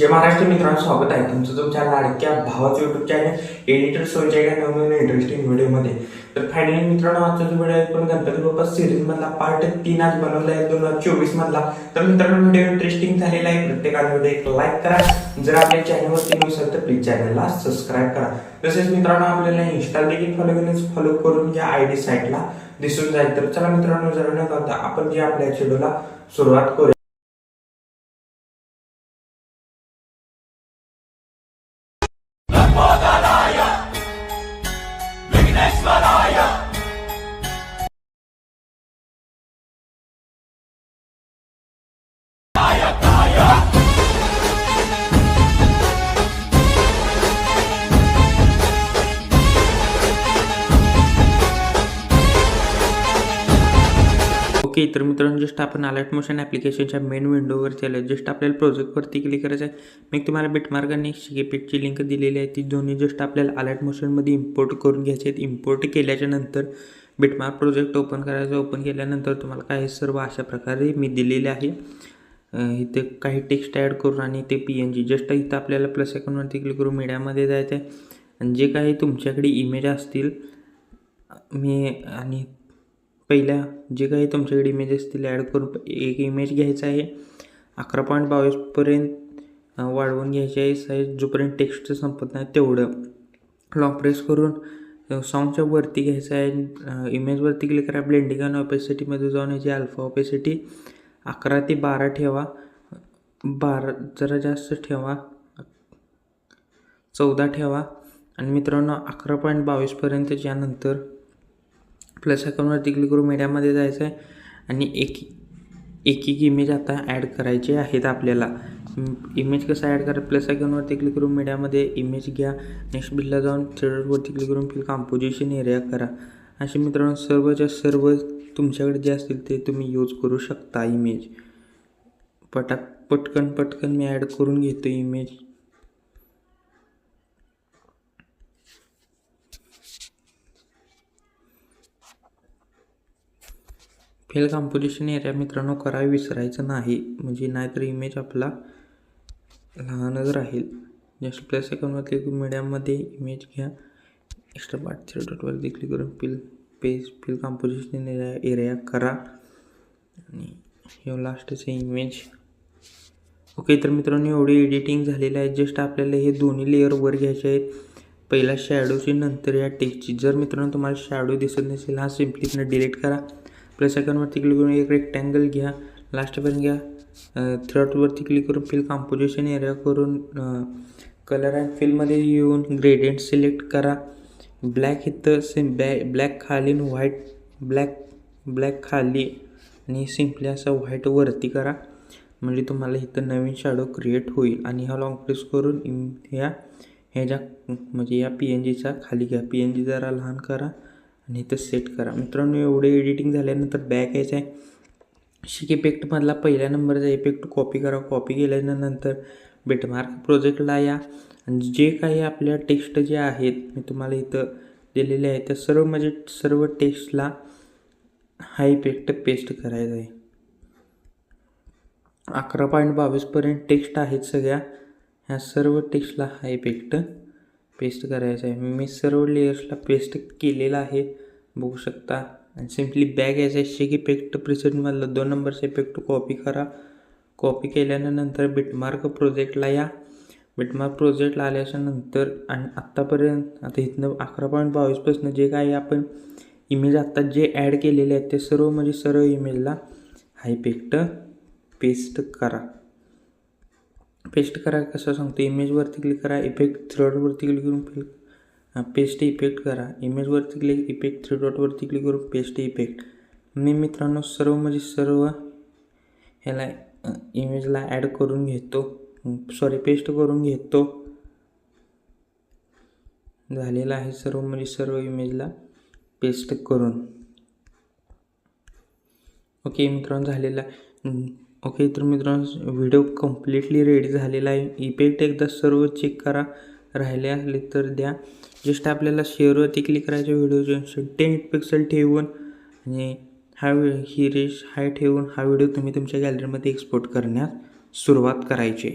जय महाराष्ट्र मित्रांनो स्वागत आहे. तुमचं तुमच्या लाडक्या भावाचं युट्यूब चॅनल एडिटर सोयच्या एका नवीन इंटरेस्टिंग व्हिडिओमध्ये तर फायनली मित्रांनो आजचा जो व्हिडिओ आहे पण गणपती बाप्पा सिरीज मधला पार्ट तीन आज बनवला आहे दोन हजार चोवीस मधला. तर मित्रांनो व्हिडिओ इंटरेस्टिंग झालेला आहे. प्रत्येकाने व्हिडिओ एक लाईक करा. जर आपल्या चॅनलवरती न्यू असेल तर प्लीज चॅनलला सबस्क्राईब करा. तसेच मित्रांनो आपल्याला इंस्टा देखील फॉलो करून फॉलो करून या आय डी साईटला दिसून जाईल. तर चला मित्रांनो जर न करता आपण जे आपल्या शेड्यूलला सुरुवात करू ओके तर मित्रांनो जस्ट आपण अलर्ट मोशन ॲप्लिकेशनच्या मेन विंडोवरती आलं जस्ट आपल्याला प्रोजेक्टवरती क्लिक करायचं आहे मी तुम्हाला बिटमार्क आणि शिकेपेटची लिंक दिलेली आहे. ती दोन्ही जस्ट आपल्याला अलर्ट मोशनमध्ये इम्पोर्ट करून घ्यायचे आहेत. इम्पोर्ट केल्याच्यानंतर बिटमार्क प्रोजेक्ट ओपन करायचं. ओपन केल्यानंतर तुम्हाला काय सर्व अशा प्रकारे मी दिलेले आहे. इथे काही टेक्स्ट ॲड करून आणि ते पी एन जी जस्ट इथं आपल्याला प्लस अकाउंटवरती क्लिक करून मीडियामध्ये जायचं आहे आणि जे काही तुमच्याकडे इमेज असतील मी आणि पहिल्या जे काही तुमच्याकडे इमेज असतील ॲड करून एक इमेज घ्यायचा आहे. अकरा पॉईंट बावीसपर्यंत वाढवून घ्यायची आहे. साईज जोपर्यंत टेक्स्ट संपत नाही तेवढं. लॉंग प्रेस करून सॉन्गच्या वरती घ्यायचं आहे. इमेजवरती क्लिक करा. ब्लेंडिंग आणि ऑपेसिटीमध्ये जाऊन याची अल्फा ऑपेसिटी अकरा ते बारा ठेवा. बारा जरा जास्त ठेवा. चौदा ठेवा. आणि मित्रांनो अकरा पॉईंट बावीसपर्यंत नंतर प्लस अकाउंटवरती क्लिक करून मीडियामध्ये जायचं आहे आणि एक एक एक इमेज आता ॲड करायचे आहेत आपल्याला. इमेज कसं ॲड करा प्लस आयकॉनवरती क्लिक करून मीडियामध्ये इमेज घ्या. नेक्स्ट बिलला जाऊन थ्रेडरवरती क्लिक करून फिल कॉम्पोजिशन एरिया करा. असे मित्रांनो सर्वच्या सर्व तुमच्याकडे जे असतील ते तुम्ही यूज करू शकता इमेज पटा पटकन पटकन मी ॲड करून घेतो इमेज फेल कॉम्पोजिशन एरिया मित्रांनो करावे विसरायचं नाही. म्हणजे नाहीतर इमेज आपला लहानच राहील. जस्ट प्लस अकाउंटवरती मीडियामध्ये इमेज घ्या. एक्स्ट्रा पार्ट थ्री डॉटवरती क्लिक करून fill page fill composition area area करा. आणि हे लास्टचे इमेज ओके तर मित्रांनो एवढी एडिटिंग झालेलं आहे. जस्ट आपल्याला हे दोन्ही लेअर वर घ्यायचे आहेत. पहिला शॅडोची नंतर या टेकची जर मित्रांनो तुम्हाला शॅडो दिसत नसेल हा सिम्पली डिलीट करा. प्लस आयकॉनवरती क्लिक करून एक रेक्टँगल घ्या. लास्टपर्यंत घ्या. थ्रॉटवरती क्लिक करून फिल कॉम्पोजिशन एरिया करून कलर अँड फिलमध्ये येऊन ग्रेडियंट सिलेक्ट करा. ब्लॅक इथं सिम बॅ ब्लॅक खाली आणि व्हाईट ब्लॅक ब्लॅक खाली आणि सिम्पली असं व्हाईट वरती करा. म्हणजे तुम्हाला इथं नवीन शॅडो क्रिएट होईल. आणि हा लॉंग प्रेस करून ह्या ह्याच्या म्हणजे या पी एन जीचा खाली घ्या. पी एन जी जरा लहान करा. आणि इथं सेट करा. मित्रांनो एवढे एडिटिंग झाल्यानंतर बॅक यायचं आहे. शिक इफेक्टमधला पहिल्या नंबरचा इफेक्ट कॉपी करा. कॉपी केल्यानंतर बेटमार्क प्रोजेक्टला या. आणि जे काही आपल्या टेक्स्ट जे आहेत मी तुम्हाला इथं दिलेले आहे त्या सर्व म्हणजे सर्व टेक्स्टला हा इफेक्ट पेस्ट करायचा आहे. अकरा पॉईंट बावीसपर्यंत टेक्स्ट आहेत सगळ्या. ह्या सर्व टेक्स्टला हा इफेक्ट पेस्ट करायचं आहे. मी सर्व लेयर्सला पेस्ट केलेला आहे. बघू शकता. आणि सिम्पली बॅग यायचा आहे शेक इफेक्ट प्रिसेंटमधला दोन नंबरचा इफेक्ट कॉपी करा. कॉपी केल्यानंतर बिटमार्क प्रोजेक्टला या. बिटमार्क प्रोजेक्टला आल्याच्यानंतर आणि आत्तापर्यंत आता इथनं अकरा पॉईंट बावीसपासून जे काही आपण इमेज आत्ता जे ॲड केलेले आहेत ते सर्व म्हणजे सर्व इमेजला हा इफेक्ट पेस्ट करा. पेस्ट करा कसं सांगतो इमेजवरती क्लिक करा इफेक्ट थ्री डॉटवरती क्लिक करून फिल पेस्ट इफेक्ट करा. इमेजवरती क्लिक इफेक्ट थ्री डॉटवरती क्लिक करून पेस्ट इफेक्ट मी मित्रांनो सर्व म्हणजे सर्व ह्याला इमेजला ॲड करून घेतो. सॉरी पेस्ट करून घेतो. झालेलं आहे सर्व म्हणजे सर्व इमेजला पेस्ट करून. ओके मित्रांनो झालेला ओके तर मित्रांनो व्हिडिओ कम्प्लिटली रेडी झालेला आहे. इफेक्ट एकदा सर्व चेक करा. राहिले असले तर द्या. जस्ट आपल्याला शेअरवरती क्लिक करायच्या व्हिडिओचे टेन पिक्सल ठेवून आणि हा ही रेश हाय ठेवून हा व्हिडिओ तुम्ही तुमच्या गॅलरीमध्ये एक्सपोर्ट करण्यास सुरुवात करायची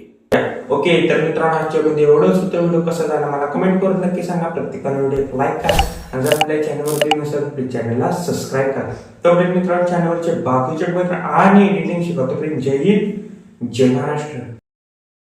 ओके तर मित्रांनो आजच्या व्हिडिओ एवढंच. होतं व्हिडिओ कसा झाला मला कमेंट करून नक्की सांगा. प्रत्येकाने व्हिडिओ लाईक करा. आणि जर आपल्या चॅनलवरती नसेल तर चॅनलला सबस्क्राईब करा। तर मित्रांनो चॅनलवरचे बाकीचे मित्र आणि एडिटिंग शिकवतो जय हिंद जय महाराष्ट्र.